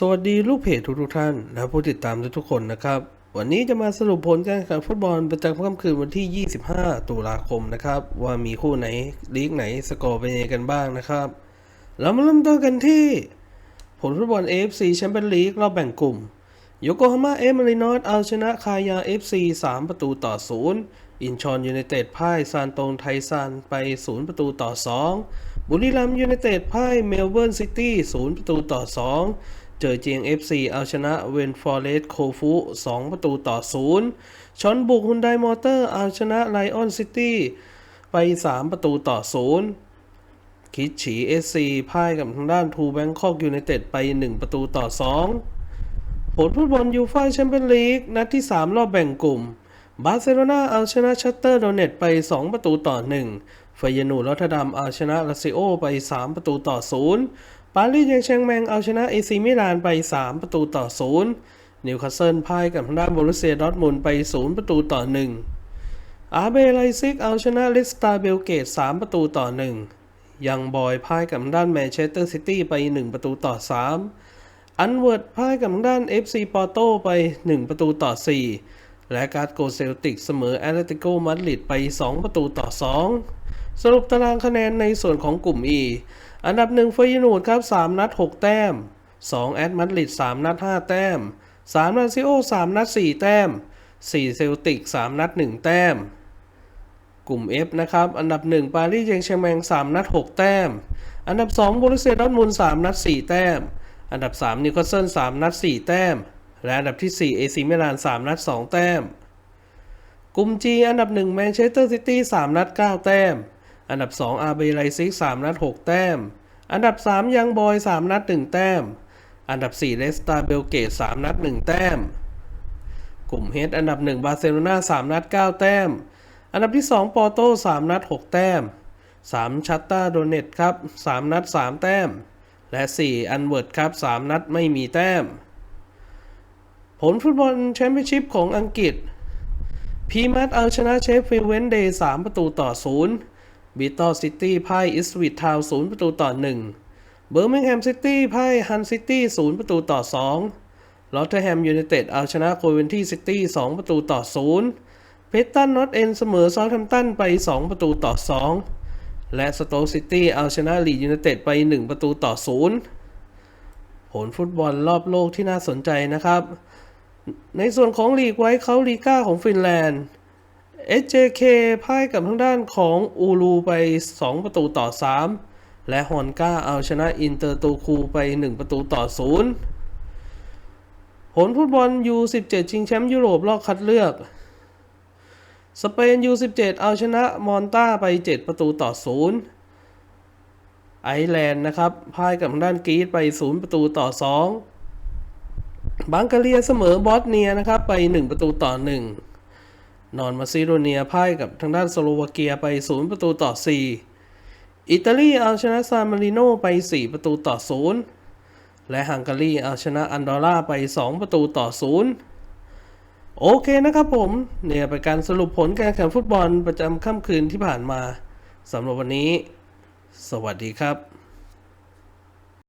สวัสดีลูกเพจทุกๆท่าน และผู้ติดตามทุกๆคนนะครับ วันนี้จะมาสรุปผลการแข่งขันฟุตบอลประจำค่ำคืนวันที่ 25 ตุลาคมนะครับ ว่ามีคู่ไหนลีกไหนสกอร์เป็นยังไงกันบ้างนะครับ เรามาเริ่มต้นกันที่ ผลฟุตบอล AFC แชมเปี้ยนลีกรอบแบ่งกลุ่มโยโกฮาม่าเอมารินอสเอาชนะคายา FC 3 ประตูต่อ 0 อินชอนยูไนเต็ดพ่ายซานตงไทซันไป 0 ประตูต่อ 2 บุรีรัมย์ยูไนเต็ดพ่ายเมลเบิร์นซิตี้ 0 ประตูต่อ 2 เจอเจียง FC เอาชนะเวนฟอร์เรสโคฟู2ประตูต่อ 0ชอนบุกฮุนไดมอเตอร์เอาชนะไลออนซิตี้ไป 3 ประตูต่อ 0 คิดฉีเอสซีพ่ายกับทางด้านทูแบงคอกยูไนเต็ดไป 1 ประตูต่อ 2 ผลฟุตบอลยูฟ่าแชมเปี้ยนลีกนัดที่ 3 รอบแบ่งกลุ่ม บาร์เซโลนาเอาชนะชัตเตอร์โดเนตไป 2 ประตูต่อ1เฟยนูรอตเทอร์ดัมเอาชนะลาซิโอไป 3 ประตูต่อ 0 ปารีสแยงแชงแมงเอาชนะเอซีมิลานไป 3 ประตูต่อ 0 นิวคาสเซิลพ่ายกับทางด้านบรุสเซียดอทมุนไป 0 ประตูต่อ 1 อาร์เบไลซิกเอาชนะลิสตาเบลเกต 3 ประตูต่อ 1 ยังบอยพ่ายกับทางด้านแมนเชสเตอร์ซิตี้ไป 1 ประตูต่อ 3 อันเวิร์ดพ่ายกับทางด้าน FC ปอร์โตไป 1 ประตูต่อ 4 และการ์ดโกเซลติกเสมอแอตเลติโกมาดริดไป 2 ประตูต่อ 2 สรุปตารางคะแนนในส่วนของกลุ่ม E อันดับ1เฟยนูดครับ 3 นัด 6 แต้ม 2 แอตมาดริด3นัด 5 แต้ม3ลาซิโอ 3 นัด 4 แต้ม 4 เซลติก 3 นัด 1 แต้ม กลุ่ม F นะครับ อันดับ 1 ปารีสแยงแชงแมง 3 นัด 6 แต้ม อันดับ2โบรุเซียดอร์ทมุน3นัด 4 แต้ม อันดับ 3 นิวคาสเซิล3นัด 4 แต้ม และอันดับที่ 4 เอซีมิลาน 3 นัด 2 แต้ม กลุ่ม G อันดับ 1 แมนเชสเตอร์ซิตี้ 3 นัด 9 แต้ม อันดับ2อาร์เบไลซิก3นัด 6 แต้ม อันดับ 3 ยังบอย 3 นัด 1 แต้ม อันดับ 4 เลสตาเบลเกต 3 นัด 1 แต้ม กลุ่ม H อันดับ 1 บาร์เซโลนา3นัด 9 แต้ม อันดับที่ 2 ปอร์โต 3 นัด 6 แต้ม 3 ชัตตาโดเนตครับ 3 นัด 3 แต้ม และ 4 อันเวิร์ดครับ 3 นัดไม่มีแต้ม ผลฟุตบอลแชมเปี้ยนชิพของอังกฤษพีมัตเอาชนะเชฟฟิลเวนเดย์3ประตูต่อ 0 บิตตอซิตี้พ่ายอิสวิตทาว0ประตูต่อ1เบอร์มิงแฮมซิตี้พ่ายฮันซิตี้0ประตูต่อ2ลอตเทอร์แฮมยูไนเต็ดเอาชนะโคเวนที่ซิตี้2ประตูต่อ0เพสตันนอตเอนเสมอซอลแฮมตันไป 2 ประตูต่อ 2 และสโต๊กซิตี้เอาชนะลีดยูไนเต็ดไป 1 ประตูต่อ 0 ผลฟุตบอลรอบโลกที่น่าสนใจนะครับ ในส่วนของลีกไว้เขาลีก้าของฟินแลนด์ SJK พ่ายกับทางด้านของอูรูไป 2 ประตูต่อ 3 และฮอนก้าเอาชนะอินเตอร์ตูคูไป 1 ประตูต่อ 0 ผลฟุตบอล U17 ชิงแชมป์ยุโรปรอบคัดเลือก สเปน U17 เอาชนะมอนตาไป 7 ประตูต่อ 0 ไอร์แลนด์นะครับพ่ายกับทางด้านกรีซไป 0 ประตูต่อ 2 บังกาเรียเสมอบอสเนียนะครับไป 1 ประตูต่อ 1 นอนมาซิโดเนียพ่ายกับทางด้านสโลวาเกียไป 0 ประตูต่อ 4 อิตาลีเอาชนะซานมาริโนไป 4 ประตูต่อ 0 และฮังการีเอาชนะอันดอร่าไป 2 ประตูต่อ 0 โอเคนะครับผม เนี่ยเป็นการสรุปผลการแข่งฟุตบอลประจำค่ำคืนที่ผ่านมาสำหรับวันนี้ สวัสดีครับ